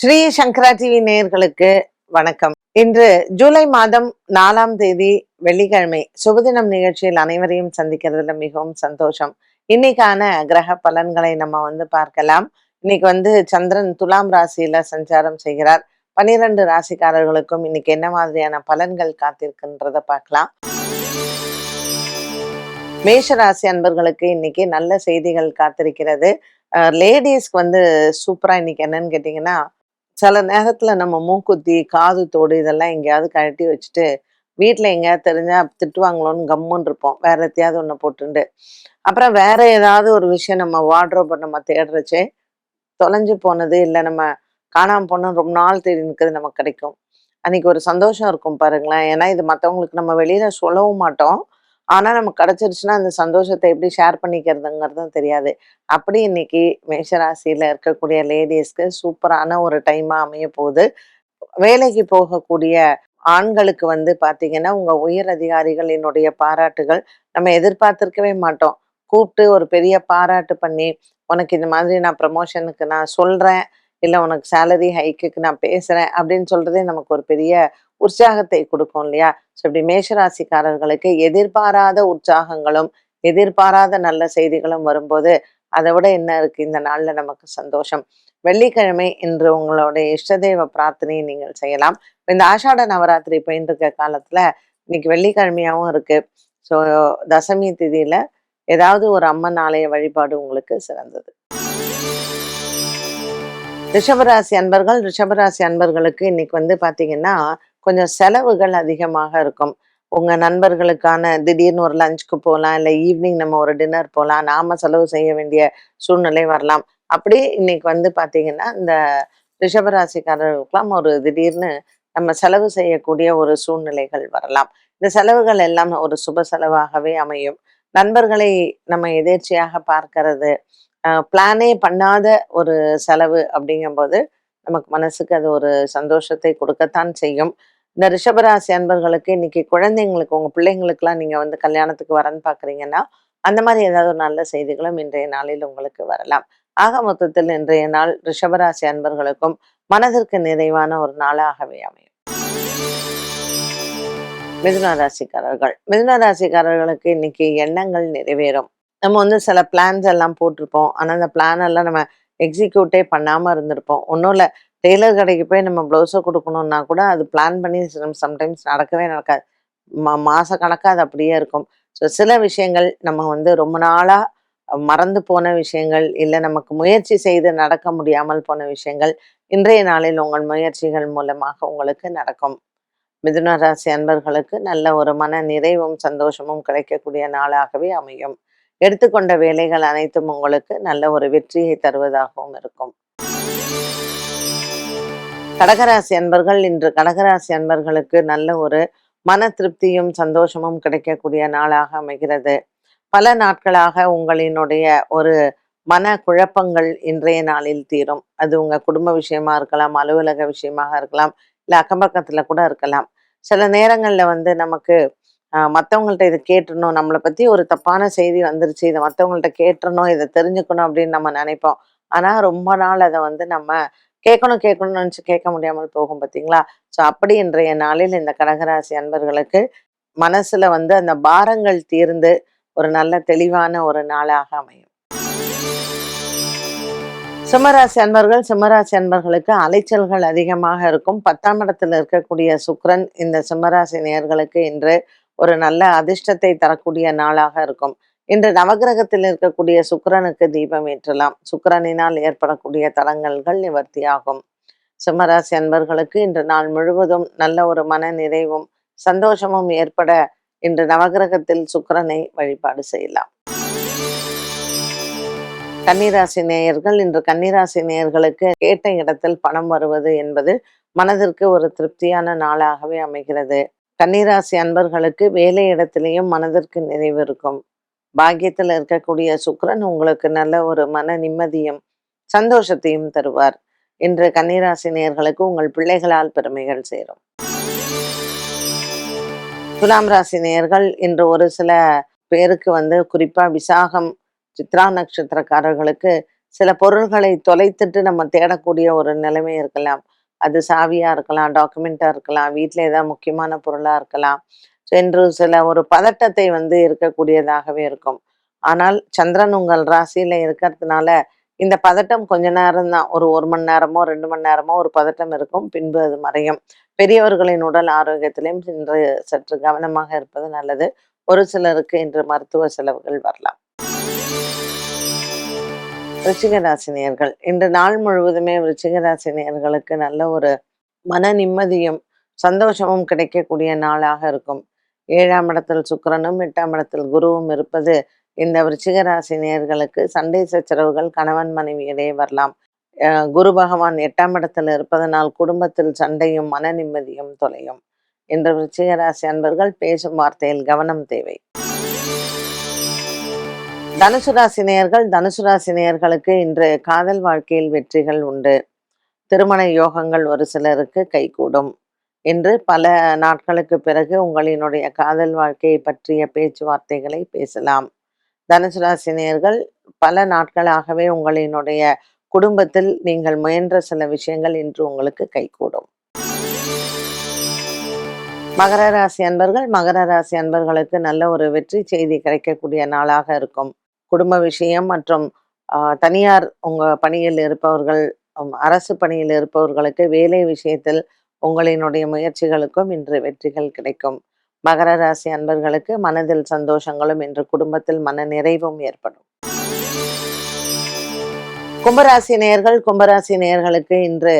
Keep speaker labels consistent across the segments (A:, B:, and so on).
A: ஸ்ரீ சங்கரா TV நேயர்களுக்கு வணக்கம். இன்று ஜூலை மாதம் நாலாம் தேதி வெள்ளிக்கிழமை சுபதினம் நிகழ்ச்சியில் அனைவரையும் சந்திக்கிறதுல மிகவும் சந்தோஷம். இன்னைக்கான கிரக பலன்களை நம்ம வந்து பார்க்கலாம். இன்னைக்கு வந்து சந்திரன் துலாம் ராசியில சஞ்சாரம் செய்கிறார். பனிரெண்டு ராசிக்காரர்களுக்கும் இன்னைக்கு என்ன மாதிரியான பலன்கள் காத்திருக்குன்றத பார்க்கலாம். மேஷ ராசி அன்பர்களுக்கு இன்னைக்கு நல்ல செய்திகள் காத்திருக்கிறது. லேடிஸ்க்கு வந்து சூப்பரா இன்னைக்கு என்னன்னு கேட்டிங்கன்னா சில நேரத்தில் நம்ம மூக்குத்தி காது தோடு இதெல்லாம் எங்கேயாவது கழட்டி வச்சுட்டு வீட்டில் எங்கேயாவது தெரிஞ்சால் திட்டுவாங்களோன்னு கம்முன்னு இருப்போம். வேற எத்தையாவது ஒன்று போட்டுண்டு. அப்புறம் வேற ஏதாவது ஒரு விஷயம் நம்ம வார்ட்ரோப்பை நம்ம தேடுறச்சே தொலைஞ்சு போனது இல்லை நம்ம காணாமல் போனோம் ரொம்ப நாள் தேடி நிற்கிறது நமக்கு கிடைக்கும். அன்னைக்கு ஒரு சந்தோஷம் இருக்கும் பாருங்களேன். ஏன்னா இது மற்றவங்களுக்கு நம்ம வெளியில சொல்லவும் மாட்டோம். ஆனால் நமக்கு கிடச்சிருச்சுன்னா அந்த சந்தோஷத்தை எப்படி ஷேர் பண்ணிக்கிறதுங்கிறதும் தெரியாது. அப்படி இன்னைக்கு மேஷராசியில் இருக்கக்கூடிய லேடிஸ்க்கு சூப்பரான ஒரு டைமாக அமைய போகுது வேலைக்கு போகக்கூடிய ஆண்களுக்கு வந்து பார்த்தீங்கன்னா உங்கள் உயர் அதிகாரிகள் என்னுடைய பாராட்டுகள் நம்ம எதிர்பார்த்துருக்கவே மாட்டோம். கூப்பிட்டு ஒரு பெரிய பாராட்டு பண்ணி உனக்கு இந்த மாதிரி நான் ப்ரமோஷனுக்கு நான் சொல்கிறேன் இல்லை உனக்கு சேலரி ஹைக்குக்கு நான் பேசுகிறேன் அப்படின்னு சொல்கிறதே நமக்கு ஒரு பெரிய உற்சாகத்தை கொடுக்கும் இல்லையா? ஸோ இப்படி மேஷராசிக்காரர்களுக்கு எதிர்பாராத உற்சாகங்களும் எதிர்பாராத நல்ல செய்திகளும் வரும்போது அதை விட என்ன இருக்கு? இந்த நாள்ல நமக்கு சந்தோஷம். வெள்ளிக்கிழமை இன்று உங்களுடைய இஷ்டதெய்வ பிரார்த்தனையை நீங்கள் செய்யலாம். இந்த ஆஷாட நவராத்திரி போயிட்டு இருக்க காலத்துல இன்னைக்கு வெள்ளிக்கிழமையாகவும் இருக்கு. ஸோ தசமி திதியில ஏதாவது ஒரு அம்மன் ஆலய வழிபாடு உங்களுக்கு சிறந்தது. ரிஷபராசி அன்பர்கள் ரிஷபராசி அன்பர்களுக்கு இன்னைக்கு வந்து பாத்தீங்கன்னா கொஞ்சம் செலவுகள் அதிகமாக இருக்கும். உங்க நண்பர்களுக்கான திடீர்னு ஒரு லஞ்சுக்கு போகலாம் இல்லை ஈவினிங் நம்ம ஒரு டின்னர் போகலாம் நாம செலவு செய்ய வேண்டிய சூழ்நிலை வரலாம். அப்படி இன்னைக்கு வந்து பாத்தீங்கன்னா இந்த ரிஷபராசிக்காரர்களுக்கெல்லாம் ஒரு திடீர்னு நம்ம செலவு செய்யக்கூடிய ஒரு சூழ்நிலைகள் வரலாம். இந்த செலவுகள் எல்லாம் ஒரு சுப செலவாகவே அமையும். நண்பர்களை நம்ம எதேர்ச்சியாக பார்க்கறது பிளானே பண்ணாத ஒரு செலவு அப்படிங்கும்போது நமக்கு மனசுக்கு அது ஒரு சந்தோஷத்தை கொடுக்கத்தான் செய்யும். இந்த ரிஷபராசி அன்பர்களுக்கு இன்னைக்கு குழந்தைங்களுக்கு உங்க பிள்ளைங்களுக்குலாம் நீங்க வந்து கல்யாணத்துக்கு வரன்னு பாக்குறீங்கன்னா அந்த மாதிரி ஏதாவது ஒரு நல்ல செய்திகளும் இன்றைய நாளில் உங்களுக்கு வரலாம். ஆக மொத்தத்தில் இன்றைய நாள் ரிஷபராசி அன்பர்களுக்கும் மனதிற்கு நிறைவான ஒரு நாளாகவே அமையும். மிதுன ராசிக்காரர்கள். மிதுன ராசிக்காரர்களுக்கு இன்னைக்கு எண்ணங்கள் நிறைவேறும். நம்ம வந்து சில பிளான்ஸ் எல்லாம் போட்டிருப்போம். ஆனா அந்த பிளான் எல்லாம் நம்ம எக்ஸிக்யூட்டே பண்ணாம இருந்திருப்போம். ஒன்றும் இல்லை. டெய்லர் கடைக்கு போய் நம்ம ப்ளவுஸை கொடுக்கணும்னா கூட அது பிளான் பண்ணி சம்டைம்ஸ் நடக்கவே நடக்காது. மா மாத கணக்காக அது அப்படியே இருக்கும். ஸோ சில விஷயங்கள் நம்ம வந்து ரொம்ப நாளா மறந்து போன விஷயங்கள் இல்லை நமக்கு முயற்சி செய்து நடக்க முடியாமல் போன விஷயங்கள் இன்றைய நாளில் உங்கள் முயற்சிகள் மூலமாக உங்களுக்கு நடக்கும். மிதுன ராசி அன்பர்களுக்கு நல்ல ஒரு மன நிறைவும் சந்தோஷமும் கிடைக்கக்கூடிய நாளாகவே அமையும். எடுத்துக்கொண்ட வேலைகள் அனைத்தும் உங்களுக்கு நல்ல ஒரு வெற்றியை தருவதாகவும் இருக்கும். கடகராசி அன்பர்கள் இன்று கடகராசி அன்பர்களுக்கு நல்ல ஒரு மன திருப்தியும் சந்தோஷமும் கிடைக்கக்கூடிய நாளாக அமைகிறது. பல நாட்களாக உங்களினுடைய ஒரு மன குழப்பங்கள் இன்றைய நாளில் தீரும். அது உங்க குடும்ப விஷயமா இருக்கலாம் அலுவலக விஷயமாக இருக்கலாம் இல்ல அக்கம்பக்கத்துல கூட இருக்கலாம். சில நேரங்கள்ல வந்து நமக்கு மற்றவங்கள்ட்ட இதை கேட்டுடணும் நம்மளை பத்தி ஒரு தப்பான செய்தி வந்துருச்சு இதை மற்றவங்கள்ட்ட கேட்டுறணும் இதை தெரிஞ்சுக்கணும் அப்படின்னு நம்ம நினைப்போம். ஆனா ரொம்ப நாள் அதை வந்து நம்ம கேட்கணும் கேட்கணும்னு நினச்சி கேட்க முடியாமல் போகும் பார்த்தீங்களா ஸோ அப்படி இன்றைய நாளில் இந்த கடகராசி அன்பர்களுக்கு மனசுல வந்து அந்த பாரங்கள் தீர்ந்து ஒரு நல்ல தெளிவான ஒரு நாளாக அமையும். சிம்மராசி அன்பர்கள் சிம்மராசி அன்பர்களுக்கு அலைச்சல்கள் அதிகமாக இருக்கும். பத்தாம் இடத்துல இருக்கக்கூடிய சுக்ரன் இந்த சிம்மராசி நேர்களுக்கு இன்று ஒரு நல்ல அதிர்ஷ்டத்தை தரக்கூடிய நாளாக இருக்கும். இன்று நவகிரகத்தில் இருக்கக்கூடிய சுக்கரனுக்கு தீபம் ஏற்றலாம். சுக்கரனினால் ஏற்படக்கூடிய தளங்கள்கள் நிவர்த்தியாகும். சிம்மராசி அன்பர்களுக்கு இன்று நாள் முழுவதும் நல்ல ஒரு மன நிறைவும் சந்தோஷமும் ஏற்பட இன்று நவகிரகத்தில் சுக்கரனை வழிபாடு செய்யலாம். கன்னிராசி நேயர்கள் இன்று கன்னிராசி நேயர்களுக்கு கேட்ட இடத்தில் பணம் வருவது என்பது மனதிற்கு ஒரு திருப்தியான நாளாகவே அமைகிறது. கன்னிராசி அன்பர்களுக்கு வேலை இடத்திலையும் மனதிற்கு நிறைவு இருக்கும். பாக்கியத்தில் இருக்கக்கூடிய சுக்கரன் உங்களுக்கு நல்ல ஒரு மன நிம்மதியும் சந்தோஷத்தையும் தருவார். இன்று கன்னிராசி நேர்களுக்கு உங்கள் பிள்ளைகளால் பெருமைகள் சேரும். துலாம் ராசி நேர்கள் இன்று ஒரு சில பேருக்கு வந்து குறிப்பா விசாகம் சித்ரா நட்சத்திரக்காரர்களுக்கு சில பொருள்களை தொலைத்துட்டு நம்ம தேடக்கூடிய ஒரு நிலைமை இருக்கலாம். அது சாவியா இருக்கலாம் டாக்குமெண்ட்டா இருக்கலாம் வீட்டில் ஏதாவது முக்கியமான பொருளா இருக்கலாம். என்று சில ஒரு பதட்டத்தை வந்து இருக்கக்கூடியதாகவே இருக்கும். ஆனால் சந்திரன் உங்கள் ராசியில இருக்கிறதுனால இந்த பதட்டம் கொஞ்ச நேரம் தான். ஒரு ஒரு மணி நேரமோ ரெண்டு மணி நேரமோ ஒரு பதட்டம் இருக்கும். பின்பு அது மறையும். பெரியவர்களின் உடல் ஆரோக்கியத்திலையும் இன்று சற்று கவனமாக இருப்பது நல்லது. ஒரு சிலருக்கு இன்று மருத்துவ செலவுகள் வரலாம். விருச்சிக ராசினியர்கள் இன்று நாள் முழுவதுமே விருச்சிக ராசினியர்களுக்கு நல்ல ஒரு மன நிம்மதியும் சந்தோஷமும் கிடைக்கக்கூடிய நாளாக இருக்கும். ஏழாம் இடத்தில் சுக்கிரனும் எட்டாம் இடத்தில் குருவும் இருப்பது இந்த விருச்சிக ராசி சண்டை சச்சரவுகள் கணவன் மனைவி இடையே வரலாம். அஹ் குரு பகவான் எட்டாம் இடத்தில் இருப்பதனால் குடும்பத்தில் சண்டையும் மன நிம்மதியும் தொலையும். இன்று விருச்சிக ராசி அன்பர்கள் பேசும் வார்த்தையில் கவனம் தேவை. தனுசு ராசி நேயர்கள் தனுசு ராசி நேயர்களுக்கு இன்று காதல் வாழ்க்கையில் வெற்றிகள் உண்டு. திருமண யோகங்கள் ஒரு சிலருக்கு கைகூடும். என்று பல நாட்களுக்கு பிறகு உங்களினுடைய காதல் வாழ்க்கையை பற்றிய பேச்சுவார்த்தைகளை பேசலாம். தனுசு ராசினியர்கள் பல நாட்களாகவே உங்களினுடைய குடும்பத்தில் நீங்கள் முயன்ற சில விஷயங்கள் இன்று உங்களுக்கு கைகூடும். மகர ராசி அன்பர்கள் மகர ராசி அன்பர்களுக்கு நல்ல ஒரு வெற்றி செய்தி கிடைக்கக்கூடிய நாளாக இருக்கும். குடும்ப விஷயம் மற்றும் ஆஹ், தனியார் உங்க பணியில் இருப்பவர்கள் அரசு பணியில் இருப்பவர்களுக்கு வேலை விஷயத்தில் உங்களினுடைய முயற்சிகளுக்கும் இன்று வெற்றிகள் கிடைக்கும். மகர ராசி அன்பர்களுக்கு மனதில் சந்தோஷங்களும் இன்று குடும்பத்தில் மன நிறைவும் ஏற்படும். கும்பராசி நேயர்கள் கும்பராசி நேயர்களுக்கு இன்று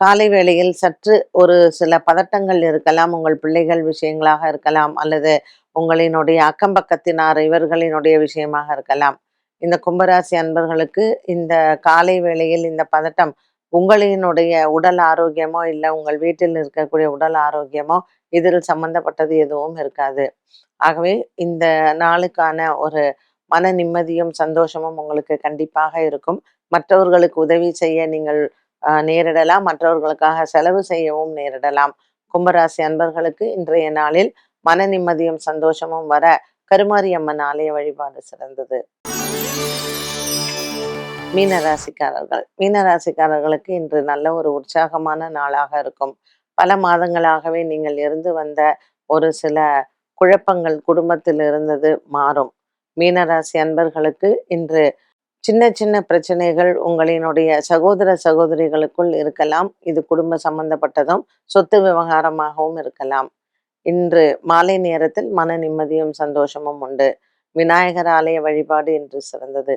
A: காலை வேளையில் சற்று ஒரு சில பதட்டங்கள் இருக்கலாம். உங்கள் பிள்ளைகள் விஷயங்களாக இருக்கலாம் அல்லது உங்களினுடைய அக்கம் பக்கத்தினார் இவர்களினுடைய விஷயமாக இருக்கலாம். இந்த கும்பராசி அன்பர்களுக்கு இந்த காலை வேளையில் இந்த பதட்டம் உங்களினுடைய உடல் ஆரோக்கியமோ இல்லை உங்கள் வீட்டில் இருக்கக்கூடிய உடல் ஆரோக்கியமோ இதில் சம்பந்தப்பட்டது எதுவும் இருக்காது. ஆகவே இந்த நாளுக்கான ஒரு மன நிம்மதியும் சந்தோஷமும் உங்களுக்கு கண்டிப்பாக இருக்கும். மற்றவர்களுக்கு உதவி செய்ய நீங்கள் நேரிடலாம். மற்றவர்களுக்காக செலவு செய்யவும் நேரிடலாம். கும்பராசி அன்பர்களுக்கு இன்றைய நாளில் மன நிம்மதியும் சந்தோஷமும் வர கருமாரியம்மன் ஆலய வழிபாடு சிறந்தது. மீனராசிக்காரர்கள். மீனராசிக்காரர்களுக்கு இன்று நல்ல ஒரு உற்சாகமான நாளாக இருக்கும். பல மாதங்களாகவே நீங்கள் இருந்து வந்த ஒரு சில குழப்பங்கள் குடும்பத்தில் இருந்தது மாறும். மீனராசி அன்பர்களுக்கு இன்று சின்ன சின்ன பிரச்சனைகள் உங்களினுடைய சகோதர சகோதரிகளுக்குள் இருக்கலாம். இது குடும்ப சம்பந்தப்பட்டதும் சொத்து விவகாரமாகவும் இருக்கலாம். இன்று மாலை நேரத்தில் மன நிம்மதியும் சந்தோஷமும் உண்டு. விநாயகர் ஆலய வழிபாடு இன்று சிறந்தது.